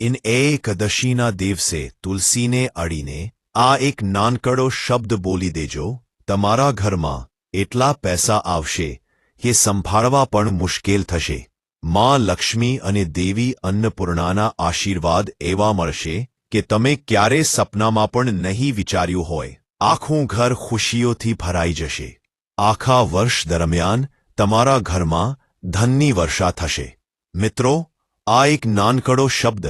In એકદશીના દિવસે તુલસીને અડીને આ એક નાનકડો શબ્દ બોલી દેજો, તમારા ઘરમાં એટલા પૈસા આવશે કે સંભાળવા પણ મુશ્કેલ થશે. માં લક્ષ્મી અને દેવી અન્નપૂર્ણાના આશીર્વાદ એવા મળશે કે તમે ક્યારે સપનામાં પણ નહીં વિચાર્યું હોય. આખું ઘર ખુશીઓથી ભરાઈ જશે. આખા વર્ષ દરમિયાન તમારા ઘરમાં ધનની વર્ષા થશે. મિત્રો, આ એક નાનકડો શબ્દ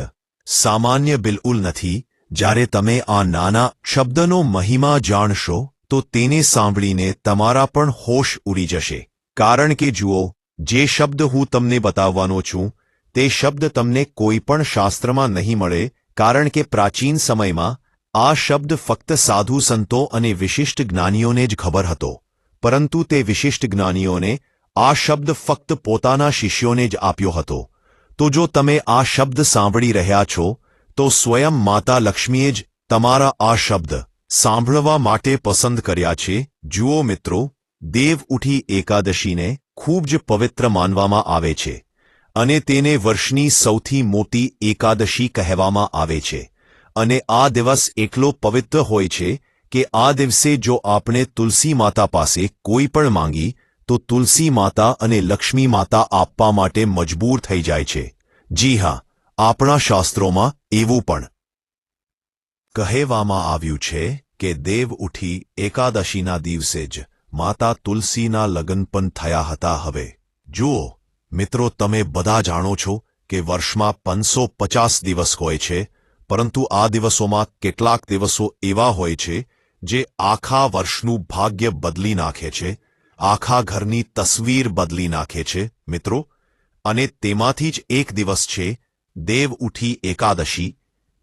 સામાન્ય બિલકુલ નથી. જ્યારે તમે આ નાના શબ્દનો મહિમા જાણશો, તો તેને સાંભળીને તમારા પણ હોશ ઉડી જશે. કારણ કે જુઓ, જે શબ્દ હું તમને બતાવવાનો છું, તે શબ્દ તમને કોઈ પણ શાસ્ત્રમાં નહીં મળે, કારણ કે પ્રાચીન સમયમાં, આ શબ્દ ફક્ત સાધુ સંતો અને વિશિષ્ટ જ્ઞાનીઓને જ ખબર હતો. પરંતુ તે વિશિષ્ટ જ્ઞાનીઓને, આ શબ્દ ફક્ત પોતાના શિષ્યોને જ આપ્યો હતો. તો જો તમે આ શબ્દ સાંભળી રહ્યા છો, તો સ્વયં માતા લક્ષ્મીએ જ તમારા આ શબ્દ સાંભળવા માટે પસંદ કર્યા છે. જુઓ મિત્રો, દેવ ઉઠી એકાદશીને ખૂબ જ પવિત્ર માનવામાં આવે છે અને તેને વર્ષની સૌથી મોટી એકાદશી કહેવામાં આવે છે. અને આ દિવસ એટલો પવિત્ર હોય છે કે આ દિવસે જો આપણે તુલસી માતા પાસે કોઈ પણ માંગી તો તુલસી માતા અને લક્ષ્મી માતા આપવા માટે મજબૂર થઈ જાય છે. જી હા, આપણા શાસ્ત્રોમાં એવું પણ કહેવામાં આવ્યું છે કે દેવ ઉઠી એકાદશીના દિવસે જ માતા તુલસીના લગ્ન પણ થયા હતા હવે. જુઓ, મિત્રો, તમે બધા જાણો છો કે વર્ષમાં પાંચસો પચાસ દિવસ હોય છે, પરંતુ આ દિવસોમાં કેટલાક દિવસો એવા હોય છે જે આખા વર્ષનું ભાગ્ય બદલી નાખે છે આખા ઘરની તસવીર બદલી નાખે છે, મિત્રો. અને તેમાંથી જ એક દિવસ છે, દેવ ઉઠી એકાદશી,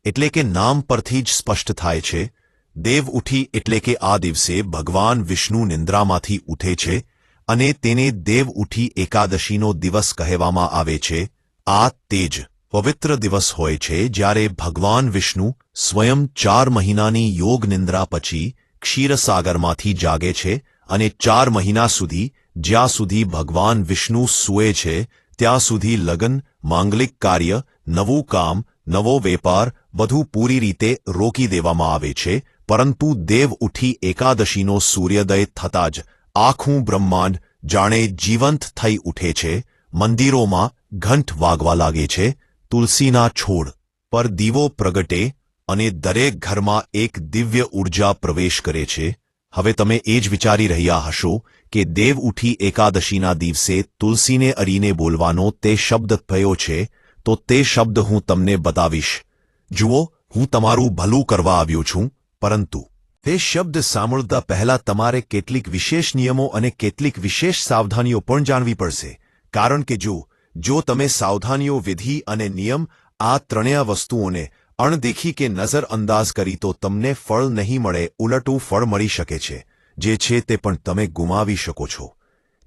એટલે કે નામ પરથી જ સ્પષ્ટ થાય છે. દેવ ઉઠી એટલે કે આ દિવસે ભગવાન વિષ્ણુ નિંદ્રામાંથી ઉઠે છે અને તેને દેવ ઉઠી એકાદશીનો દિવસ કહેવામાં આવે છે. આ તેજ પવિત્ર દિવસ હોય છે જ્યારે ભગવાન વિષ્ણુ સ્વયં ચાર મહિનાની યોગ નિંદ્રા પછી ક્ષીરસાગરમાંથી જાગે છે અને ચાર મહિના સુધી, જ્યાં સુધી ભગવાન વિષ્ણુ સૂએ છે, ત્યાં સુધી લગન, માંગલિક કાર્ય, નવું કામ, નવો વેપાર, બધું પૂરી રીતે રોકી દેવામાં આવે છે, પરંતુ દેવ ઉઠી એકાદશીનો સૂર્યોદય થતાં જ આખું બ્રહ્માંડ જાણે જીવંત થઈ ઉઠે છે, મંદિરોમાં ઘંટ વાગવા લાગે છે, તુલસીના છોડ પર દીવો પ્રગટે અને દરેક ઘરમાં એક દિવ્ય ઊર્જા પ્રવેશ કરે છે હવે તમે એ જ વિચારી રહ્યા હશો કે દેવ ઉઠી એકાદશીના દિવસે તુલસીને અરીને બોલવાનો તે શબ્દ થયો છે? તો તે શબ્દ હું તમને બતાવીશ. જુઓ, હું તમારું ભલું કરવા આવ્યો છું, પરંતુ તે શબ્દ સાંભળતા પહેલા તમારે કેટલીક વિશેષ નિયમો અને કેટલીક વિશેષ સાવધાનીઓ પણ જાણવી પડશે. કારણ કે જો જો તમે સાવધાનીઓ વિધિ અને નિયમ આ ત્રણેય વસ્તુઓને અણદેખી કે નજરઅંદાજ કરી તો તમને ફળ નહીં મળે, ઉલટું ફળ મળી શકે છે, જે છે તે પણ તમે ગુમાવી શકો છો.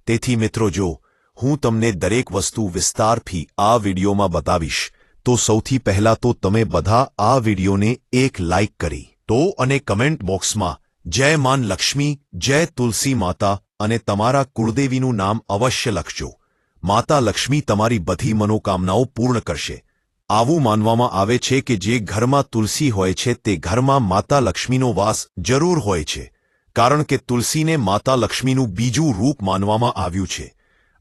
તેથી મિત્રો જો હું તમને દરેક વસ્તુ વિસ્તારથી આ વિડીયોમાં બતાવીશ, તો સૌથી પહેલા તો તમે બધા આ વિડીયોને એક લાઇક કરી તો અને કમેન્ટ બોક્સમાં, જય માન લક્ષ્મી, જય તુલસી માતા અને તમારા કુળદેવીનું નામ અવશ્ય લખજો. માતા લક્ષ્મી તમારી બધી મનોકામનાઓ પૂર્ણ કરશે. આવું માનવામાં આવે છે કે જે ઘરમાં તુલસી હોય છે તે ઘરમાં માતા લક્ષ્મીનો વાસ જરૂર હોય છે, કારણ કે તુલસીને માતા લક્ષ્મીનું બીજું રૂપ માનવામાં આવ્યું છે.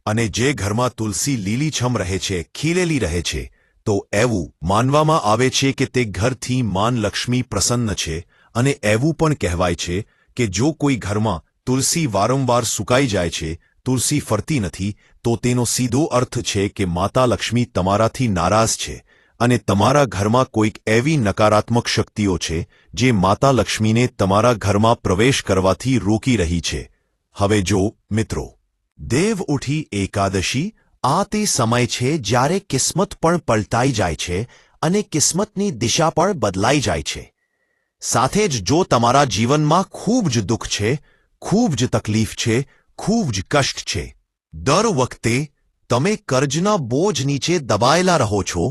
અને જે ઘરમાં તુલસી લીલીછમ રહે છે, ખીલેલી રહે છે, તો એવું માનવામાં આવે છે કે તે ઘરથી માન લક્ષ્મી પ્રસન્ન છે, અને એવું પણ કહેવાય છે કે જો કોઈ ઘરમાં તુલસી વારંવાર સુકાઈ જાય છે, તુલસી ફરતી નથી, તો તેનો સીધો અર્થ છે કે માતા લક્ષ્મી તમારાથી નારાજ છે. અને તમારા ઘરમાં કોઈક એવી નકારાત્મક શક્તિઓ છે, જે માતા લક્ષ્મીને તમારા ઘરમાં પ્રવેશ કરવાથી રોકી રહી છે. હવે જો, મિત્રો, દેવ ઉઠી એકાદશી, આ તે સમય છે જ્યારે કિસ્મત પણ પલટાઈ જાય છે અને કિસ્મતની દિશા પણ બદલાઈ જાય છે. સાથે જ જો તમારા જીવનમાં ખૂબ જ દુઃખ છે, ખૂબ જ તકલીફ છે, ખૂબ જ કષ્ટ છે, દર વખતે તમે કર્જના બોજ નીચે દબાયેલા રહો છો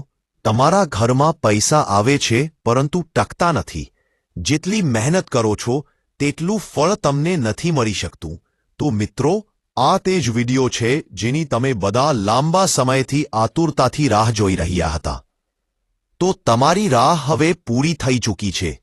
તમારા ઘરમાં પૈસા આવે છે, પરંતુ ટકતા નથી. જેટલી મહેનત કરો છો, તેટલું ફળ તમને નથી મળી શકતું. તો મિત્રો, આ તે જ વિડિયો છે, જેની તમે બધા લાંબા સમયથી આતુરતાથી રાહ જોઈ રહ્યા હતા. તો તમારી રાહ હવે પૂરી થઈ ચૂકી છે.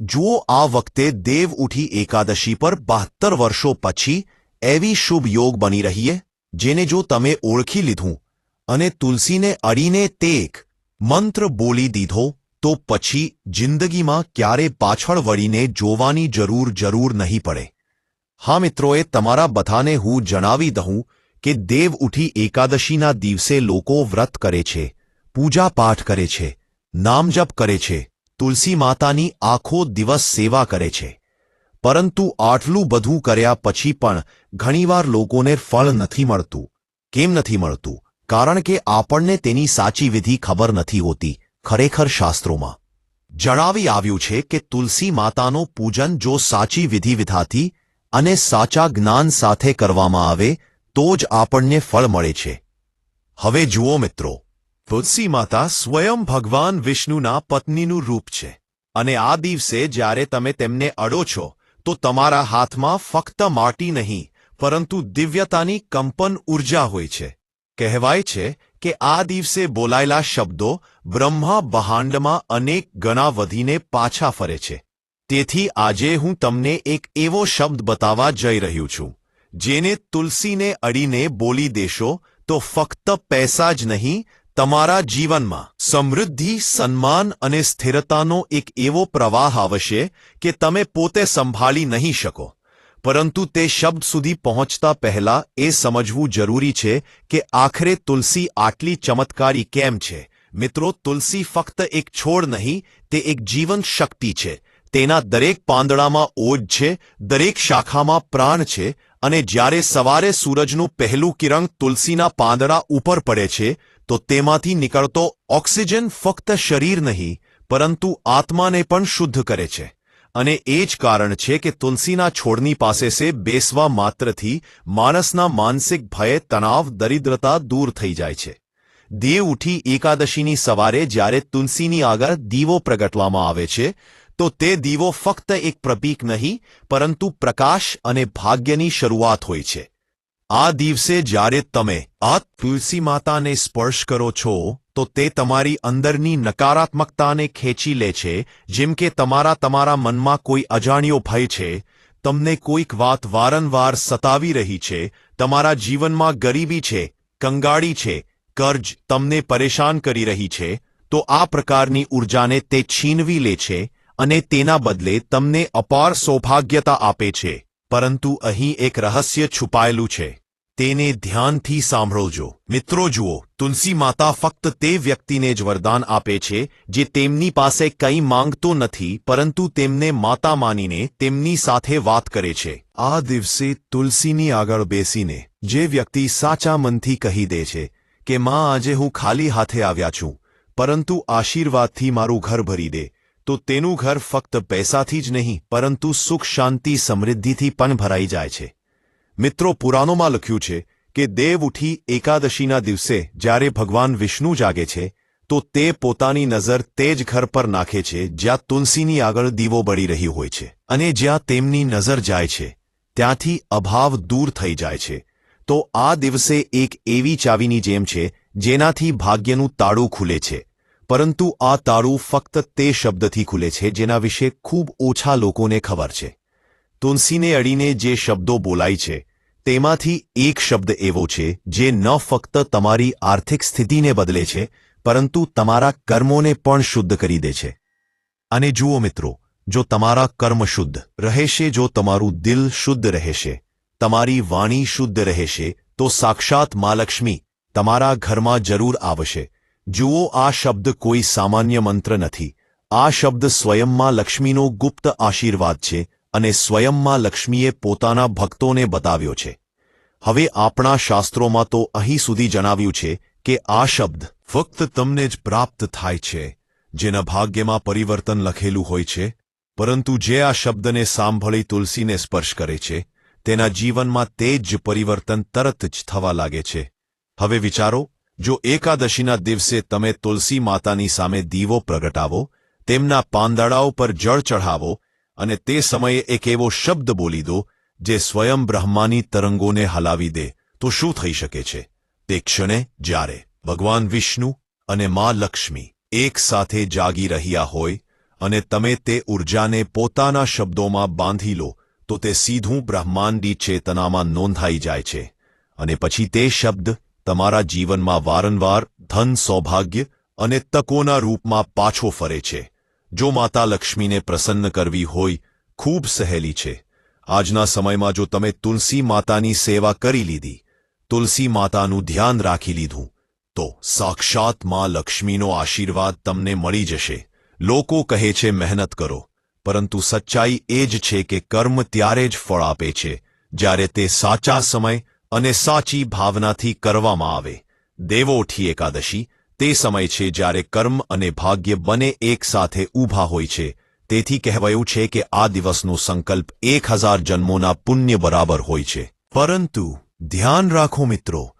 જુઓ, આ વખતે દેવ ઉઠી એકાદશી પર બહાત્તર વર્ષો પછી એવી શુભ યોગ બની રહીએ જેને જો તમે ઓળખી લીધું. અને તુલસીને અડીને તે એક મંત્ર બોલી દીધો, તો પછી જિંદગીમાં ક્યારે પાછળ વળીને જોવાની જરૂર જરૂર નહીં પડે. હા મિત્રોએ, તમારા બધાને હું જણાવી દઉં કે દેવ ઉઠી એકાદશીના દિવસે લોકો વ્રત કરે છે, પૂજા પાઠ કરે છે નામજપ કરે છે, તુલસી માતાની આખો દિવસ સેવા કરે છે. પરંતુ આટલું બધું કર્યા પછી પણ ઘણીવાર લોકોને ફળ નથી મળતું. કેમ નથી મળતું? કારણ કે આપણને તેની સાચી વિધિ ખબર નથી હોતી, ખરેખર શાસ્ત્રોમાં. જણાવી આવ્યું છે કે તુલસી માતાનું પૂજન જો સાચી વિધિ વિધાથી અને સાચા જ્ઞાન સાથે કરવામાં આવે, તો જ આપણને ફળ મળે છે. હવે જુઓ મિત્રો, તુલસી માતા સ્વયં ભગવાન વિષ્ણુના પત્નીનું રૂપ છે. અને આ દિવસે જ્યારે તમે તેમને અડો છો, તો તમારા હાથમાં ફક્ત માટી નહીં, પરંતુ દિવ્યતાની કંપન ઊર્જા હોય છે. કહેવાય છે કે આ દિવસે બોલાયેલા શબ્દો બ્રહ્મા બહાંડમાં અનેક ગણા વધીને પાછા ફરે છે. તેથી આજે હું તમને એક એવો શબ્દ બતાવવા જઈ રહ્યું છું. જેને તુલસીને અડીને બોલી દેશો તો ફક્ત પૈસા જ નહીં, તમારા જીવનમાં સમૃદ્ધિ, સન્માન અને સ્થિરતાનો એક એવો પ્રવાહ આવશે કે તમે પોતે સંભાળી નહીં શકો. પરંતુ તે શબ્દ સુધી પહોંચતા પહેલા એ સમજવું જરૂરી છે કે આખરે તુલસી આટલી ચમત્કારી કેમ છે? મિત્રો, તુલસી ફક્ત એક છોડ નહીં, તે એક જીવન શક્તિ છે. તેના દરેક પાંદડામાં ઓજ છે, દરેક શાખામાં પ્રાણ છે અને જ્યારે સવારે સૂરજનું પહેલું કિરણ તુલસીના પાંદડા ઉપર પડે છે, તો તેમાંથી નીકળતો ઓક્સિજન ફક્ત શરીર નહીં, પરંતુ આત્માને પણ શુદ્ધ કરે છે. અને એ જ કારણ છે કે તુલસીના છોડની પાસે સે બેસવા માત્રથી માણસના માનસિક ભયે, તણાવ, દરિદ્રતા દૂર થઈ જાય છે. દેવ ઉઠી એકાદશીની સવારે જ્યારે તુલસીની આગળ દીવો પ્રગટવામાં આવે છે, તો તે દીવો ફક્ત એક પ્રતીક નહીં, પરંતુ પ્રકાશ અને ભાગ્યની શરૂઆત હોય છે. આ દિવસે જ્યારે તમે આ તુલસી માતાને સ્પર્શ કરો છો, તો તે તમારી અંદરની નકારાત્મકતાને ખેંચી લે છે, જેમ કે તમારા તમારા મનમાં કોઈ અજાણ્યો ભય છે, તમને કોઈક વાત વારંવાર સતાવી રહી છે, તમારા જીવનમાં ગરીબી છે, કંગાળી છે, કર્જ તમને પરેશાન કરી રહી છે, તો આ પ્રકારની ઉર્જાને તે છીનવી લે છે, અને તેના બદલે તમને અપાર સૌભાગ્યતા આપે છે. પરંતુ અહીં એક રહસ્ય છુપાયેલું છે. તેને ધ્યાનથી સાંભળોજો. મિત્રો જુઓ, તુલસી માતા ફક્ત તે વ્યક્તિને જ વરદાન આપે છે, જે તેમની પાસે કંઈ માંગતો નથી, પરંતુ તેમને માતા માનીને તેમની સાથે વાત કરે છે. આ દિવસે તુલસીની આગળ બેસીને જે વ્યક્તિ સાચા મનથી કહી દે છે કે, માં, આજે હું ખાલી હાથે આવ્યા છું, પરંતુ આશીર્વાદથી મારું ઘર ભરી દે, તો તેનું ઘર ફક્ત પૈસાથી જ નહીં, પરંતુ સુખ, શાંતિ, સમૃદ્ધિથી પણ ભરાઈ જાય છે. મિત્રો, પુરાણોમાં લખ્યું છે કે દેવ ઉઠી એકાદશીના દિવસે જ્યારે ભગવાન વિષ્ણુ જાગે છે, તો તે પોતાની નજર તે જ ઘર પર નાખે છે જ્યાં તુલસીની આગળ દીવો બળી રહી હોય છે અને જ્યાં તેમની નજર જાય છે, ત્યાંથી અભાવ દૂર થઈ જાય છે. તો આ દિવસે એક એવી ચાવીની જેમ છે, જેનાથી ભાગ્યનું તાળું ખુલે છે. પરંતુ આ તાળું ફક્ત તે શબ્દથી ખુલે છે જેના વિશે ખૂબ ઓછા લોકોને ખબર છે. તુલસીને અડીને જે શબ્દો બોલાય છે તેમાંથી એક શબ્દ એવો છે, જે ન ફક્ત તમારી આર્થિક સ્થિતિને બદલે છે, પરંતુ તમારા કર્મોને પણ શુદ્ધ કરી દે છે. અને જુઓ મિત્રો, જો તમારા કર્મ શુદ્ધ રહેશે, જો તમારું દિલ શુદ્ધ રહેશે, તમારી વાણી શુદ્ધ રહેશે, તો સાક્ષાત મા તમારા ઘરમાં જરૂર આવશે. જુઓ, આ શબ્દ કોઈ સામાન્ય મંત્ર નથી. આ શબ્દ સ્વયંમાં લક્ષ્મીનો ગુપ્ત આશીર્વાદ છે અને સ્વયંમાં લક્ષ્મીએ પોતાના ભક્તોને બતાવ્યો છે. હવે આપણા શાસ્ત્રોમાં તો અહીં સુધી જણાવ્યું છે કે આ શબ્દ ફક્ત તમને જ પ્રાપ્ત થાય છે, જેના ભાગ્યમાં પરિવર્તન લખેલું હોય છે, પરંતુ જે આ શબ્દને સાંભળી તુલસીને સ્પર્શ કરે છે, તેના જીવનમાં તે જ પરિવર્તન તરત જ થવા લાગે છે. હવે વિચારો, જો એકાદશીના દિવસે તમે તુલસી માતાની સામે દીવો પ્રગટાવો, તેમના પાંદડાઓ પર જળ ચઢાવો અને તે સમયે એક એવો શબ્દ બોલી દો, જે સ્વયં બ્રહ્માની તરંગોને હલાવી દે, તો શું થઈ શકે છે? તે ક્ષણે જ્યારે ભગવાન વિષ્ણુ અને મા લક્ષ્મી એક સાથે જાગી રહ્યા હોય અને તમે તે ઉર્જાને પોતાના શબ્દોમાં બાંધી લો, તો તે સીધું બ્રહ્માંડી ચેતનામાં નોંધાઈ જાય છે. અને પછી તે શબ્દ તમારા જીવનમાં વારંવાર ધન સૌભાગ્ય અને તકોના રૂપમાં પાછો ફરે છે. જો માતા લક્ષ્મીને પ્રસન્ન કરવી હોય, ખૂબ સહેલી છે. આજના સમયમાં જો તમે તુલસી માતાની સેવા કરી લીધી, તુલસી માતાનું ધ્યાન રાખી લીધું, તો સાક્ષાતમાં લક્ષ્મીનો આશીર્વાદ તમને મળી જશે. લોકો કહે છે, મહેનત કરો. પરંતુ સચ્ચાઈ એ જ છે કે કર્મ ત્યારે જ ફળ આપે છે, જ્યારે તે સાચા સમય અને સાચી ભાવનાથી કરવામાં આવે. દેવોઠી એકાદશી તે સમય છે જ્યારે કર્મ અને ભાગ્ય બને એક સાથે ઊભા હોય છે. તેથી કહેવાયું છે કે આ દિવસનો સંકલ્પ એક હજાર જન્મોના પુણ્ય બરાબર હોય છે. પરંતુ, ધ્યાન રાખો મિત્રો,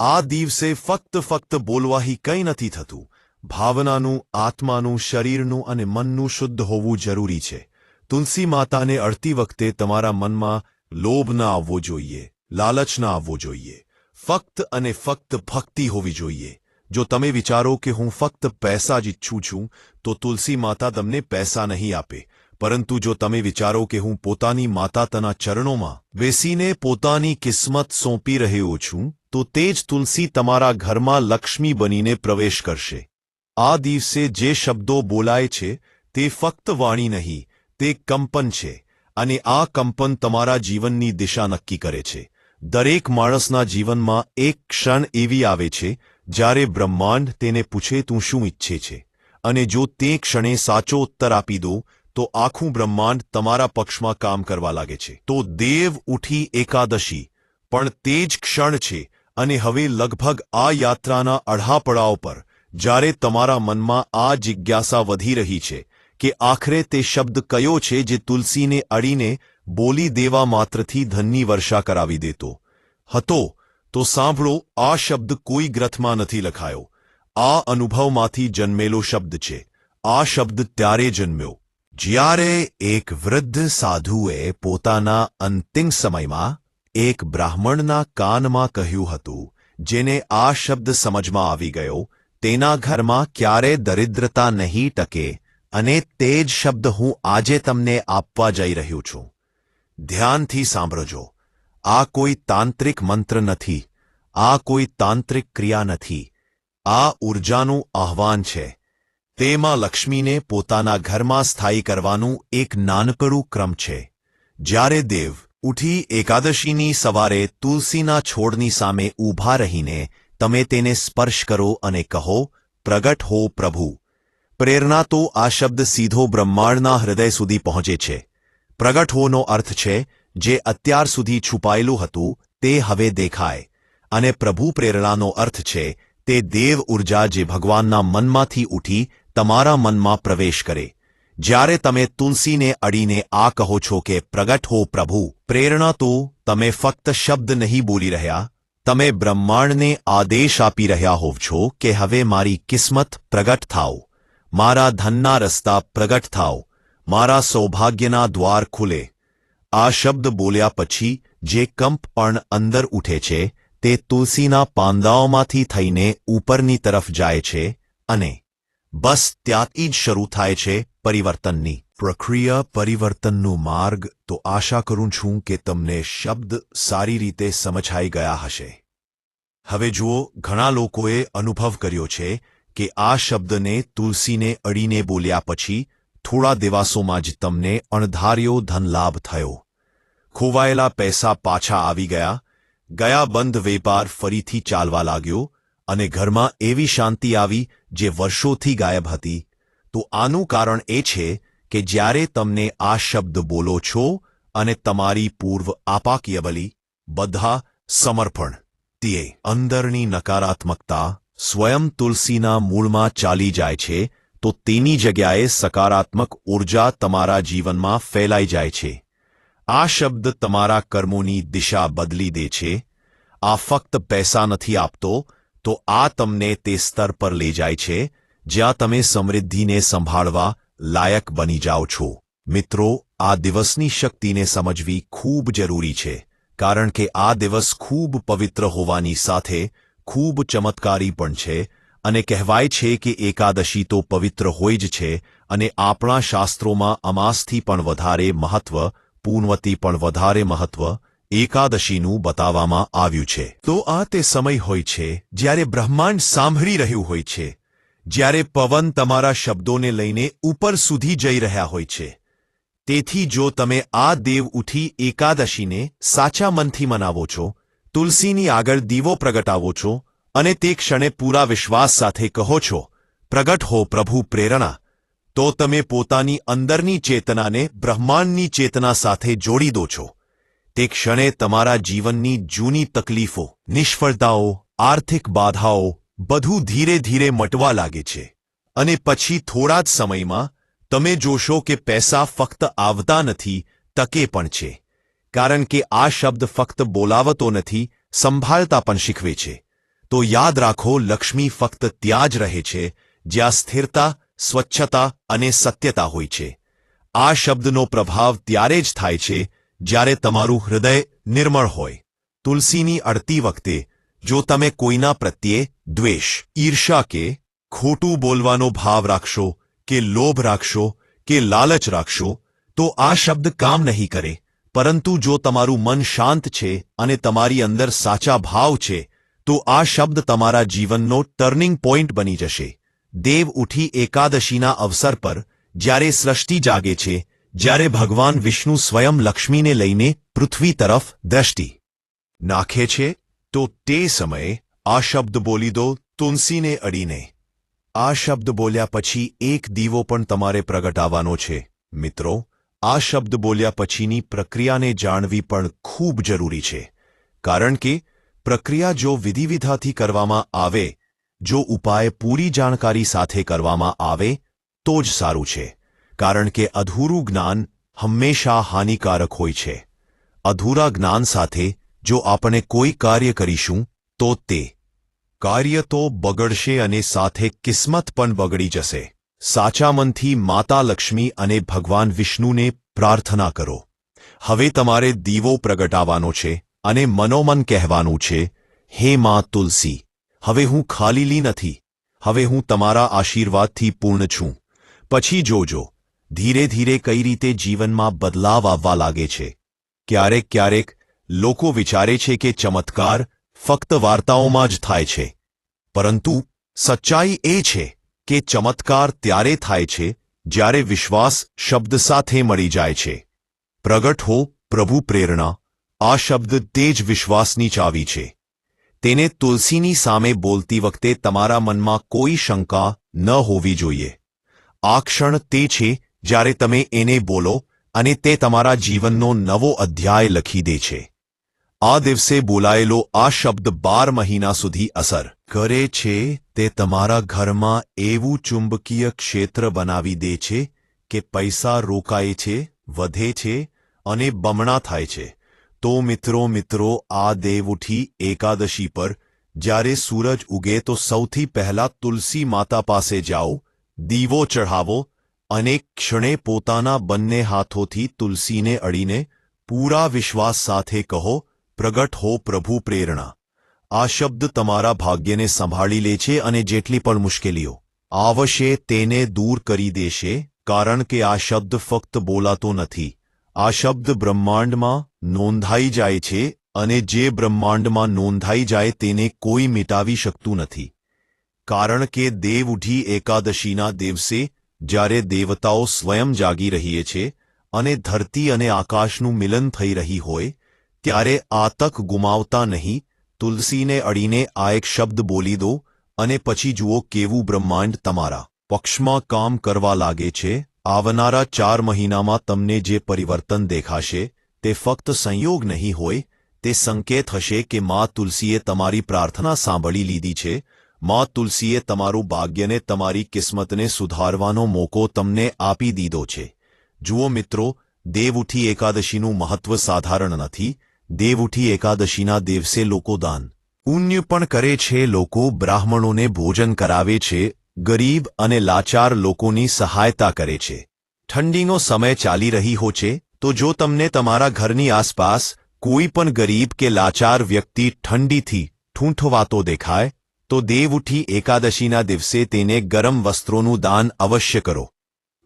આ દિવસે ફક્ત ફક્ત બોલવાથી કંઈ નથી થતું. ભાવનાનું, આત્માનું, શરીરનું અને મનનું શુદ્ધ હોવું જરૂરી છે. તુલસી માતાને અડતી વખતે તમારા મનમાં લોભ ના આવવો જોઈએ, લાલચ ના આવવો જોઈએ. ફક્ત અને ફક્ત ભક્તિ હોવી જોઈએ. જો તમે વિચારો કે હું ફક્ત પૈસા જ ઈચ્છું છું, તો તુલસી માતા તમને પૈસા નહીં આપે. પરંતુ જો તમે વિચારો કે હું પોતાની માતા તના ચરણોમાં બેસીને પોતાની કિસ્મત સોંપી રહ્યો છું, તો તે જ તુલસી તમારા ઘરમાં લક્ષ્મી બનીને પ્રવેશ કરશે. આ દિવસે જે શબ્દો બોલાય છે, તે ફક્ત વાણી નહીં, તે કંપન છે. અને આ કંપન તમારા જીવનની દિશા નક્કી કરે છે. દરેક માણસના જીવનમાં એક ક્ષણ એવી આવે છે જ્યારે બ્રહ્માંડ તેને પૂછે, તું શું ઈચ્છે છે? અને જો તે ક્ષણે સાચો ઉત્તર આપી દો, તો આખું બ્રહ્માંડ તમારા પક્ષમાં કામ કરવા લાગે છે. તો દેવ ઉઠી એકાદશી, પણ તે જ ક્ષણ છે, અને હવે લગભગ આ યાત્રાના અઢા પડાવ પર, જ્યારે તમારા મનમાં આ જિજ્ઞાસા વધી રહી છે, કે આખરે તે શબ્દ કયો છે જે તુલસીને અડીને બોલી દેવા માત્રથી ધનની વર્ષા કરાવી દેતો. હતો તો સાંભળો, આ શબ્દ કોઈ ગ્રંથમાં નથી લખાયો. આ અનુભવમાંથી જન્મેલો શબ્દ છે. આ શબ્દ ત્યારે જન્મ્યો. જ્યારે એક વૃદ્ધ સાધુએ પોતાના અંતિમ સમયમાં એક બ્રાહ્મણના કાનમાં કહ્યું હતું, જેને આ શબ્દ સમજમાં આવી ગયો, તેના ઘરમાં ક્યારે દરિદ્રતા નહીં ટકે અને તે જ શબ્દ હું આજે તમને આપવા જઈ રહ્યો છું. ધ્યાનથી સાંભળજો. આ કોઈ તાંત્રિક મંત્ર નથી, આ કોઈ તાંત્રિક ક્રિયા નથી. આ ઉર્જાનું આહ્વાન છે. તેમાં લક્ષ્મીને પોતાના ઘરમાં સ્થાયી કરવાનું એક નાનકડું ક્રમ છે. જ્યારે દેવ ઉઠી એકાદશીની સવારે તુલસીના છોડની સામે ઊભા રહીને તમે તેને સ્પર્શ કરો અને કહો, પ્રગટ હો પ્રભુ. પ્રેરણા તો આ શબ્દ સીધો બ્રહ્માંડના હૃદય સુધી પહોંચે છે. પ્રગટ હોનો અર્થ છે જે અત્યાર સુધી છુપાયેલું હતું, તે હવે દેખાય. અને પ્રભુ પ્રેરણાનો અર્થ છે, તે દેવ ઊર્જા જે ભગવાનના મનમાંથી ઉઠી, તમારા મનમાં પ્રવેશ કરે. જ્યારે તમે તુલસીને અડીને આ કહો છો કે, પ્રગટ હો પ્રભુ, પ્રેરણા તો, તમે ફક્ત શબ્દ નહીં બોલી રહ્યા, તમે બ્રહ્માંડને આદેશ આપી રહ્યા હોવ છો કે હવે મારી કિસ્મત પ્રગટ થાઓ મારા ધનના રસ્તા પ્રગટ થાઓ મારા સૌભાગ્યના દ્વાર ખુલે. આ શબ્દ બોલ્યા પછી જે કંપ પણ અંદર ઉઠે છે, તે તુલસીના પાંદાઓમાંથી થઈને ઉપરની તરફ જાય છે અને બસ ત્યાંથી જ શરૂ થાય છે પરિવર્તનની. પ્રક્રિયા પરિવર્તનનો માર્ગ, તો આશા કરું છું કે તમને શબ્દ સારી રીતે સમજાઈ ગયા હશે. હવે જુઓ, ઘણા લોકોએ અનુભવ કર્યો છે કે આ શબ્દને તુલસીને અડીને બોલ્યા પછી થોડા દિવસોમાં જ તમને અણધાર્યો ધનલાભ થયો. ખોવાયેલા પૈસા પાછા આવી ગયા ગયા બંધ વેપાર ફરીથી ચાલવા લાગ્યો અને ઘરમાં એવી શાંતિ આવી જે વર્ષોથી ગાયબ હતી. તો આનું કારણ એ છે કે જ્યારે તમને આ શબ્દ બોલો છો અને તમારી પૂર્વ આપાકીય બલી બધા સમર્પણ તે અંદરની નકારાત્મકતા સ્વયં તુલસીના મૂળમાં ચાલી જાય છે, તો તેની જગ્યાએ સકારાત્મક ઊર્જા તમારા જીવનમાં ફેલાઈ જાય છે. આ શબ્દ તમારા કર્મોની દિશા બદલી દે છે? આ ફક્ત પૈસા નથી આપતો, તો આ તમને તે સ્તર પર લઈ જાય છે, જ્યાં તમે સમૃદ્ધિને સંભાળવા લાયક બની જાઓ છો. મિત્રો, આ દિવસની શક્તિને સમજવી ખૂબ જરૂરી છે, કારણ કે આ દિવસ ખૂબ પવિત્ર હોવાની સાથે ખૂબ ચમત્કારી પણ છે અને કહેવાય છે કે એકાદશી તો પવિત્ર હોય જ છે અને આપણા શાસ્ત્રોમાં અમાસથી પણ વધારે મહત્વ પૂર્ણવતી પણ વધારે મહત્વ એકાદશીનું બતાવવામાં આવ્યું છે. તો આ તે સમય હોય છે જ્યારે બ્રહ્માંડ સાંભળી રહ્યું હોય છે, જ્યારે પવન તમારા શબ્દોને લઈને ઉપર સુધી જઈ રહ્યા હોય છે. તેથી જો તમે આ દેવ ઉઠી એકાદશીને સાચા મનથી મનાવો છો, તુલસીની આગળ દીવો પ્રગટાવો છો અને તે ક્ષણે પૂરા વિશ્વાસ સાથે કહો છો, પ્રગટ હો પ્રભુ પ્રેરણા તો તમે પોતાની અંદરની ચેતનાને બ્રહ્માંડની ચેતના સાથે જોડી દો છો. તે ક્ષણે તમારા જીવનની જૂની તકલીફો, નિષ્ફળતાઓ, આર્થિક બાધાઓ બધું ધીરે ધીરે મટવા લાગે છે. અને પછી થોડા જ સમયમાં તમે જોશો કે પૈસા ફક્ત આવતા નથી, તકે પણ છે. કારણ કે આ શબ્દ ફક્ત બોલાવતો નથી, સંભાળતા પણ શીખવે છે. તો યાદ રાખો, લક્ષ્મી ફક્ત ત્યાં જ રહે છે, જ્યાં સ્થિરતા સ્વચ્છતા અને સત્યતા હોય છે. આ શબ્દનો પ્રભાવ ત્યારે જ થાય છે, જ્યારે તમારું હૃદય નિર્મળ હોય. તુલસીની અડતી વખતે, જો તમે કોઈના પ્રત્યે દ્વેષ ઈર્ષા કે ખોટું બોલવાનો ભાવ રાખશો, કે લોભ રાખશો, કે લાલચ રાખશો, તો આ શબ્દ કામ નહીં કરે. પરંતુ જો તમારું મન શાંત છે અને તમારી અંદર સાચા ભાવ છે, તો આ શબ્દ તમારા જીવનનો ટર્નિંગ પોઈન્ટ બની જશે. દેવ ઉઠી એકાદશીના અવસર પર, જ્યારે સૃષ્ટિ જાગે છે, જ્યારે ભગવાન વિષ્ણુ સ્વયં લક્ષ્મીને લઈને પૃથ્વી તરફ દ્રષ્ટિ નાખે છે, તો તે સમયે આ શબ્દ બોલી દો તુલસીને અડીને. આ શબ્દ બોલ્યા પછી એક દીવો પણ તમારે પ્રગટાવવાનો છે. મિત્રો, આ શબ્દ બોલ્યા પછીની પ્રક્રિયાને જાણવી પણ ખૂબ જરૂરી છે. કારણ કે પ્રક્રિયા જો વિધિવિધાથી કરવામાં આવે જો ઉપાય પૂરી જાણકારી સાથે કરવામાં આવે, તો જ સારું છે. કારણ કે અધૂરું જ્ઞાન હંમેશા હાનિકારક હોય છે. અધૂરા જ્ઞાન સાથે જો આપણે કોઈ કાર્ય કરીશું, તો તે કાર્ય તો બગડશે અને સાથે કિસ્મત પણ બગડી જશે. સાચા મનથી માતા લક્ષ્મી અને ભગવાન વિષ્ણુને પ્રાર્થના કરો. હવે તમારે દીવો પ્રગટાવવાનો છે અને મનોમન કહેવાનું છે, હે મા તુલસી. હવે હું ખાલીલી નથી. હવે હું તમારા આશીર્વાદથી પૂર્ણ છું. પછી જોજો, ધીરે ધીરે કઈ રીતે જીવનમાં બદલાવ આવવા લાગે છે. ક્યારેક ક્યારેક લોકો વિચારે છે કે ચમત્કાર ફક્ત વાર્તાઓમાં જ થાય છે. પરંતુ સચ્ચાઈ એ છે કે ચમત્કાર ત્યારે થાય છે જ્યારે વિશ્વાસ શબ્દ સાથે મળી જાય છે. પ્રગટ હો, પ્રભુ પ્રેરણા. આ શબ્દ તે જ વિશ્વાસની ચાવી છે. તેને તુલસીની સામે બોલતી વખતે તમારા મનમાં કોઈ શંકા ન હોવી જોઈએ. આ ક્ષણ તે છે જ્યારે તમે એને બોલો અને તે તમારા જીવનનો નવો અધ્યાય લખી દે છે. આ દિવસે બોલાયેલો આ શબ્દ બાર મહિના સુધી અસર કરે છે, તે તમારા ઘરમાં એવું ચુંબકીય ક્ષેત્ર બનાવી દે છે કે પૈસા રોકાય છે, વધે છે અને બમણા થાય છે. તો મિત્રો મિત્રો, આ દેવ ઉઠી એકાદશી પર જ્યારે સૂરજ ઉગે તો સૌથી પહેલા તુલસી માતા પાસે જાઓ, દીવો ચઢાવો અને ક્ષણે પોતાના બંને હાથોથી તુલસીને અડીને પૂરા વિશ્વાસ સાથે કહો, પ્રગટ હો પ્રભુ પ્રેરણા. આ શબ્દ તમારા ભાગ્યને સંભાળી લે છે અને જેટલી પણ મુશ્કેલીઓ આવશે તેને દૂર કરી દેશે, કારણ કે આ શબ્દ ફક્ત બોલાતો નથી. આ શબ્દ બ્રહ્માંડમાં નોંધાઈ જાય છે અને જે બ્રહ્માંડમાં નોંધાઈ જાય તેને કોઈ મિટાવી શકતું નથી. કારણ કે દેવ ઉઠી એકાદશીના દિવસે, જ્યારે દેવતાઓ સ્વયં જાગી રહીએ છે અને ધરતી અને આકાશનું મિલન થઈ રહી હોય, ત્યારે આ તક ગુમાવતા નહીં, તુલસીને અડીને આ એક શબ્દ બોલી દો અને પછી જુઓ કેવું બ્રહ્માંડ તમારા પક્ષમાં કામ કરવા લાગે છે. આવનારા ચાર મહિનામાં તમને જે પરિવર્તન દેખાશે તે ફક્ત સંયોગ નહીં હોય, તે સંકેત હશે કે મા તુલસીએ તમારી પ્રાર્થના સાંભળી લીધી છે. મા તુલસીએ તમારું ભાગ્યને તમારી કિસ્મતને સુધારવાનો મોકો તમને આપી દીધો છે. જુઓ મિત્રો, દેવઉઠી એકાદશીનું મહત્વ સાધારણ નથી. દેવઉઠી એકાદશીના દિવસે લોકો દાન, પુણ્ય પણ કરે છે. લોકો બ્રાહ્મણોને ભોજન કરાવે છે. ગરીબ અને લાચાર લોકોની સહાયતા કરે છે. ઠંડીનો સમય ચાલી રહી હો છે. તો જો તમને તમારા ઘરની આસપાસ કોઈ પણ ગરીબ કે લાચાર વ્યક્તિ ઠંડીથી ઠૂંઠવાતો દેખાય, તો દેવ ઉઠી એકાદશીના દિવસે તેને ગરમ વસ્ત્રોનું દાન અવશ્ય કરો.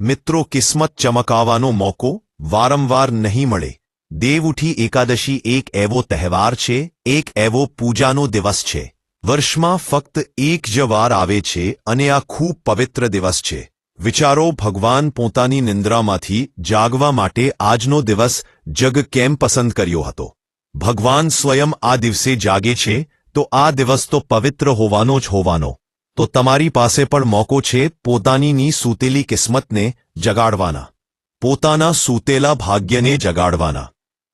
મિત્રો, કિસ્મત ચમકાવવાનો મોકો વારંવાર નહીં મળે. દેવઉઠી એકાદશી એક એવો તહેવાર છે, એક એવો પૂજાનો દિવસ છે. વર્ષમાં ફક્ત એક જ વાર આવે છે અને આ ખૂબ પવિત્ર દિવસ છે. વિચારો ભગવાન પોતાની નિંદ્રામાંથી જાગવા માટે આજનો દિવસ જગ કેમ પસંદ કર્યો હતો? ભગવાન સ્વયં આ દિવસે જાગે છે, તો આ દિવસ તો પવિત્ર હોવાનો જ હોવાનો. તો તમારી પાસે પણ મોકો છે પોતાનીની સૂતેલી કિસ્મતને જગાડવાના. પોતાના સૂતેલા ભાગ્યને જગાડવાના.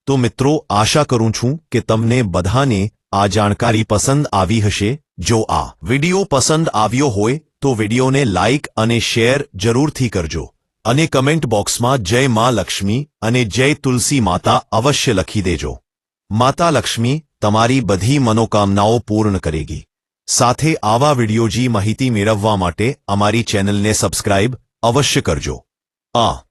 તો મિત્રો, આશા કરું છું કે તમને બધાને આ જાણકારી પસંદ આવી હશે. જો આ વિડિયો પસંદ આવ્યો હોય તો વિડીયોને લાઇક અને શેર જરૂરથી કરજો. અને કમેન્ટ બોક્સમાં જય માં લક્ષ્મી અને જય તુલસી માતા અવશ્ય લખી દેજો. માતા લક્ષ્મી, તમારી બધી મનોકામનાઓ પૂર્ણ કરેગી. સાથે આવા વિડિયોજી માહિતી મેળવવા માટે અમારી ચેનલને સબસ્ક્રાઇબ અવશ્ય કરજો. આ